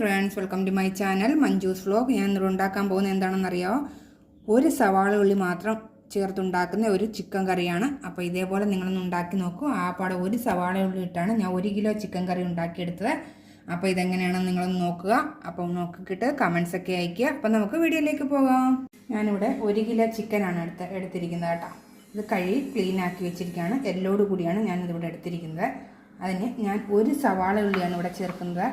Friends welcome to my channel Manju's vlog ഞാൻ ഇന്ന് ഉണ്ടാക്കാൻ പോകുന്നത് എന്താണെന്നറിയാമോ ഒരു സവാള ഉള്ളി മാത്രം ചേർത്തുണ്ടാക്കുന്ന ഒരു ചിക്കൻ കറിയാണ്. അപ്പോൾ ഇതേപോലെ നിങ്ങളൊന്ന് ഉണ്ടാക്കി നോക്കൂ. ആ പാടെ ഒരു സവാള ഉള്ളി ഇട്ടാണ് ഞാൻ ഒരു കിലോ ചിക്കൻ കറി ഉണ്ടാക്കിയെടുത്തത്. അപ്പോൾ ഇതെങ്ങനെയാണെന്ന് നിങ്ങളൊന്ന് നോക്കുക. അപ്പോൾ നോക്കിക്കിട്ട് കമൻസ് ഒക്കെ അയയ്ക്കുക. അപ്പോൾ നമുക്ക് വീഡിയോയിലേക്ക് പോകാം. ഞാനിവിടെ ഒരു കിലോ ചിക്കനാണ് എടുത്ത് എടുത്തിരിക്കുന്നത് കേട്ടോ. ഇത് കഴുകി ക്ലീൻ ആക്കി വെച്ചിരിക്കുകയാണ്. എല്ലോട് കൂടിയാണ് ഞാനിതിവിടെ എടുത്തിരിക്കുന്നത്. അതിന് ഞാൻ ഒരു സവാള ഉള്ളിയാണ് ഇവിടെ ചേർക്കുന്നത്.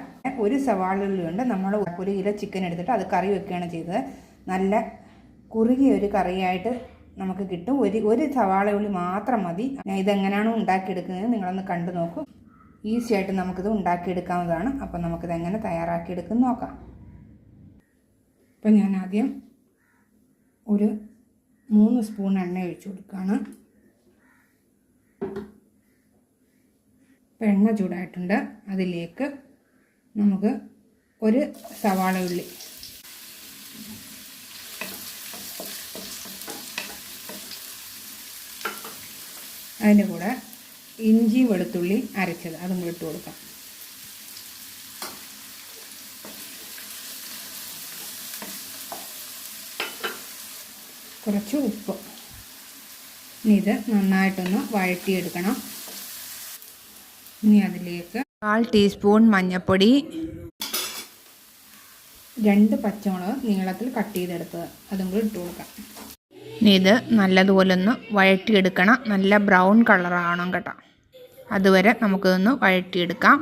ഒരു സവാള ഉള്ളി കൊണ്ട് നമ്മൾ ഒരു കിലോ ചിക്കൻ എടുത്തിട്ട് അത് കറി വെക്കുകയാണ് ചെയ്തത്. നല്ല കുറുകിയ ഒരു കറിയായിട്ട് നമുക്ക് കിട്ടും. ഒരു ഒരു സവാള ഉള്ളി മാത്രം മതി. ഇതെങ്ങനെയാണ് ഉണ്ടാക്കിയെടുക്കുന്നത് നിങ്ങളൊന്ന് കണ്ടു നോക്കൂ. ഈസി ആയിട്ട് നമുക്കിത് ഉണ്ടാക്കിയെടുക്കാവുന്നതാണ്. അപ്പം നമുക്കിത് എങ്ങനെ തയ്യാറാക്കിയെടുക്കും നോക്കാം. ഇപ്പം ഞാൻ ആദ്യം ഒരു മൂന്ന് സ്പൂൺ എണ്ണ ഒഴിച്ച് കൊടുക്കുകയാണ്. എണ്ണ ചൂടായിട്ടുണ്ട്. അതിലേക്ക് നമുക്ക് ഒരു സവാള ഉള്ളി. അതിന്റെ കൂടെ ഇഞ്ചി വെളുത്തുള്ളി അരച്ചത് അതും കൂടി ഇട്ട് കൊടുക്കാം. കുറച്ച് ഉപ്പ്. ഇനി ഇത് നന്നായിട്ടൊന്ന് വഴറ്റിയെടുക്കണം. ഇനി അതിലേക്ക് കാൽ ടീസ്പൂൺ മഞ്ഞൾപ്പൊടി രണ്ട് പച്ചമുളക് നീളത്തിൽ കട്ട് ചെയ്തെടുത്തത്. അതും കൂടി ഇട്ട് കൊടുക്കാം. ഇനി ഇത് നല്ലതുപോലെ ഒന്ന് വഴറ്റിയെടുക്കണം. നല്ല ബ്രൗൺ കളറാവണം കേട്ടോ. അതുവരെ നമുക്കിതൊന്ന് വഴറ്റിയെടുക്കാം.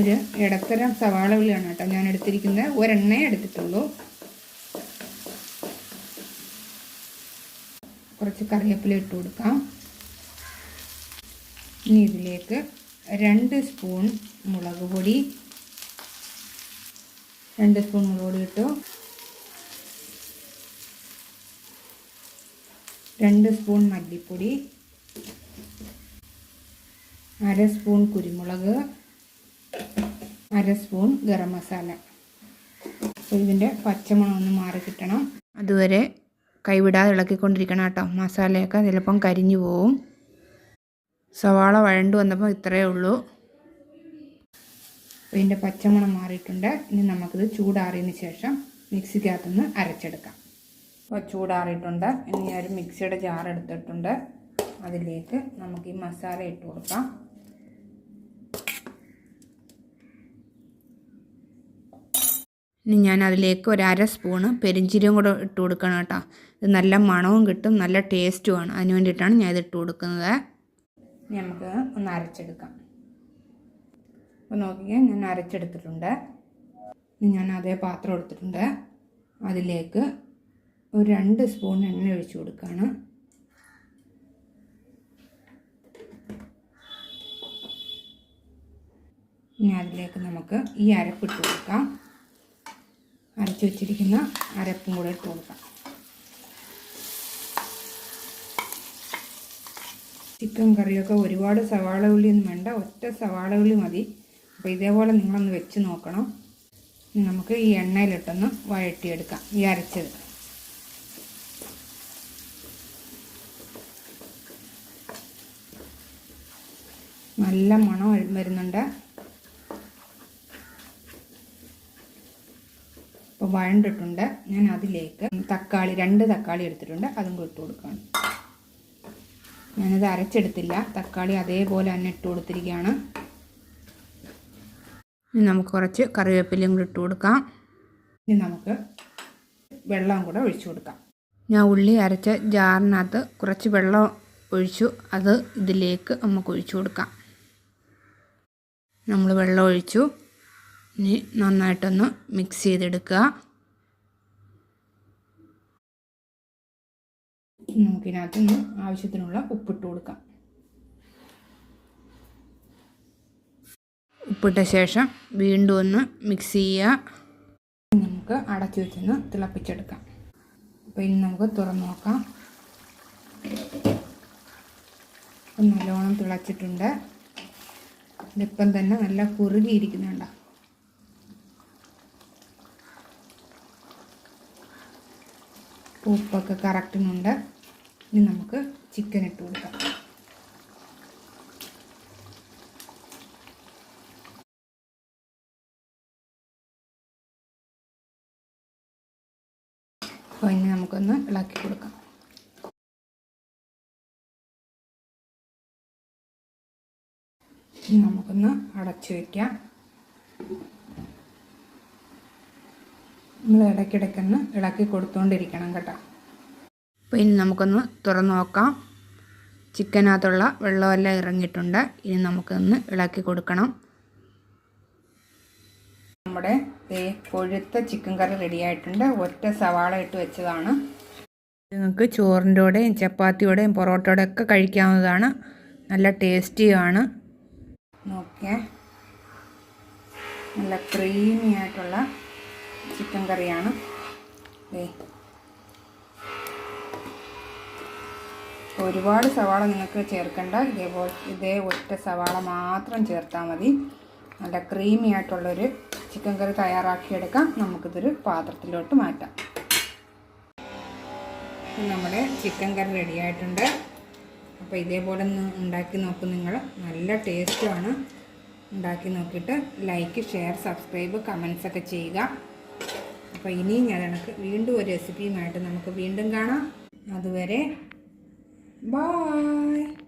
ഒരു ഇടത്തരം സവാള ഉള്ളിയാണ് കേട്ടോ ഞാൻ എടുത്തിരിക്കുന്നത് ഒരെണ്ണേ എടുത്തിട്ടുള്ളൂ. കുറച്ച് കറിവേപ്പില ഇട്ട് കൊടുക്കാം. ഇനി ഇതിലേക്ക് രണ്ട് സ്പൂൺ മുളക് പൊടി. രണ്ട് സ്പൂൺ മുളക് പൊടി ഇട്ടു. രണ്ട് സ്പൂൺ മല്ലിപ്പൊടി. അര സ്പൂൺ കുരുമുളക്. അര സ്പൂൺ ഗരം മസാല. അപ്പോൾ ഇതിന്റെ പച്ചമണം ഒന്ന് മാറി കിട്ടണം. അതുവരെ കൈവിടാതെ ഇളക്കിക്കൊണ്ടിരിക്കണം കേട്ടോ മസാലയൊക്കെ ചിലപ്പം കരിഞ്ഞു പോവും. സവാള വഴണ്ടു വന്നപ്പോൾ ഇത്രയേ ഉള്ളൂ. ഇതിന്റെ പച്ചമണം മാറിയിട്ടുണ്ട്. ഇനി നമുക്കിത് ചൂടാറിയതിന് ശേഷം മിക്സിക്കകത്തുനിന്ന് അരച്ചെടുക്കാം. അപ്പോൾ ചൂടാറിയിട്ടുണ്ട്. ഇനി ഞാൻ മിക്സിയുടെ ജാർ എടുത്തിട്ടുണ്ട്. അതിലേക്ക് നമുക്ക് ഈ മസാല ഇട്ട് കൊടുക്കാം. ഇനി ഞാൻ അതിലേക്ക് ഒരു അര സ്പൂണ് പെരിഞ്ചീരകം കൂടെ ഇട്ട് കൊടുക്കണം കേട്ടോ. ഇത് നല്ല മണവും കിട്ടും നല്ല ടേസ്റ്റുമാണ് അതിന് വേണ്ടിയിട്ടാണ് ഞാൻ ഇത് ഇട്ട് കൊടുക്കുന്നത്. ഇനി നമുക്ക് ഒന്ന് അരച്ചെടുക്കാം. അപ്പോൾ നോക്കിയാൽ ഞാൻ അരച്ചെടുത്തിട്ടുണ്ട്. ഞാൻ അതേ പാത്രം എടുത്തിട്ടുണ്ട്. അതിലേക്ക് ഒരു രണ്ട് സ്പൂൺ എണ്ണ ഒഴിച്ച് കൊടുക്കുകയാണ് ഇനി അതിലേക്ക് നമുക്ക് ഈ അരപ്പിട്ട് കൊടുക്കാം. അരച്ച് വെച്ചിരിക്കുന്ന അരപ്പും കൂടെ ഇട്ട് കൊടുക്കാം. ചിക്കൻ കറിയൊക്കെ ഒരുപാട് സവാള ഉള്ളിയൊന്നും വേണ്ട ഒറ്റ സവാള ഉള്ളി മതി. അപ്പോൾ ഇതേപോലെ നിങ്ങളൊന്ന് വെച്ച് നോക്കണം. നമുക്ക് ഈ എണ്ണയിലിട്ടൊന്ന് വഴറ്റിയെടുക്കാം ഈ അരച്ചത്. നല്ല മണം വരുന്നുണ്ട്. ഇപ്പോൾ വഴണ്ടിട്ടുണ്ട്. ഞാൻ അതിലേക്ക് തക്കാളി രണ്ട് തക്കാളി എടുത്തിട്ടുണ്ട്. അതും ഇട്ട് കൊടുക്കുകയാണ്. ഞാനത് അരച്ചെടുത്തില്ല. തക്കാളി അതേപോലെ തന്നെ ഇട്ട് കൊടുത്തിരിക്കുകയാണ്. ഇനി നമുക്ക് കുറച്ച് കറിവേപ്പിലയും കൂടി ഇട്ട് കൊടുക്കാം. ഇനി നമുക്ക് വെള്ളം കൂടെ ഒഴിച്ചു കൊടുക്കാം. ഞാൻ ഉള്ളി അരച്ച ജാറിനകത്ത് കുറച്ച് വെള്ളം ഒഴിച്ചു. അത് ഇതിലേക്ക് നമുക്ക് ഒഴിച്ചു കൊടുക്കാം. നമ്മൾ വെള്ളം ഒഴിച്ചു. ഇനി നന്നായിട്ടൊന്ന് മിക്സ് ചെയ്തെടുക്കുക. നമുക്കിനകത്ത് നിന്ന് ആവശ്യത്തിനുള്ള ഉപ്പിട്ട് കൊടുക്കാം. ഉപ്പിട്ട ശേഷം വീണ്ടും ഒന്ന് മിക്സ് ചെയ്യുക. നമുക്ക് അടച്ചു വെച്ചൊന്ന് തിളപ്പിച്ചെടുക്കാം. അപ്പോൾ ഇനി നമുക്ക് തുറന്നു നോക്കാം. നല്ലോണം തിളച്ചിട്ടുണ്ട്. ഇതിപ്പം തന്നെ നല്ല കുറുകിയിരിക്കുന്നുണ്ടോ. ഉപ്പൊക്കെ കറക്റ്റിനുണ്ട് ഇനി നമുക്ക് ചിക്കൻ ഇട്ട് കൊടുക്കാം. അപ്പോൾ ഇനി നമുക്കൊന്ന് ഇളക്കി കൊടുക്കാം. നമുക്കൊന്ന് അടച്ചു വയ്ക്കാം നമ്മൾ ഇടയ്ക്കിടയ്ക്കൊന്ന് ഇളക്കി കൊടുത്തുകൊണ്ടിരിക്കണം കേട്ടോ. അപ്പോൾ ഇനി നമുക്കൊന്ന് തുറന്നു നോക്കാം. ചിക്കനകത്തുള്ള വെള്ളമെല്ലാം ഇറങ്ങിയിട്ടുണ്ട്. ഇനി നമുക്കൊന്ന് ഇളക്കി കൊടുക്കണം. നമ്മുടെ കൊഴുത്ത ചിക്കൻ കറി റെഡിയായിട്ടുണ്ട് ഒറ്റ സവാള ഇട്ട് വെച്ചതാണ്. നിങ്ങൾക്ക് ചോറിന്റെ കൂടെയും ചപ്പാത്തിയോടെയും പൊറോട്ടയോടെ ഒക്കെ കഴിക്കാവുന്നതാണ്. നല്ല ടേസ്റ്റിയാണ് നോക്കിയേ. നല്ല ക്രീമി ആയിട്ടുള്ള ചിക്കൻ കറിയാണ്. ഒരുപാട് സവാള നിങ്ങൾക്ക് ചേർക്കേണ്ട. ഇതേപോലെ ഇതേ ഒറ്റ സവാള മാത്രം ചേർത്താൽ മതി. നല്ല ക്രീമി ആയിട്ടുള്ളൊരു ചിക്കൻ കറി തയ്യാറാക്കിയെടുക്കാം. നമുക്കിതൊരു പാത്രത്തിലോട്ട് മാറ്റാം. നമ്മുടെ ചിക്കൻ കറി റെഡിയായിട്ടുണ്ട് അപ്പോൾ ഇതേപോലെ ഒന്ന് ഉണ്ടാക്കി നോക്കും നിങ്ങൾ. നല്ല ടേസ്റ്റുമാണ് ഉണ്ടാക്കി നോക്കിയിട്ട് ലൈക്ക് ഷെയർ സബ്സ്ക്രൈബ് കമൻസൊക്കെ ചെയ്യുക. അപ്പോൾ ഇനിയും ഞാൻ എനിക്ക് വീണ്ടും ഒരു റെസിപ്പിയുമായിട്ട് നമുക്ക് വീണ്ടും കാണാം അതുവരെ Bye.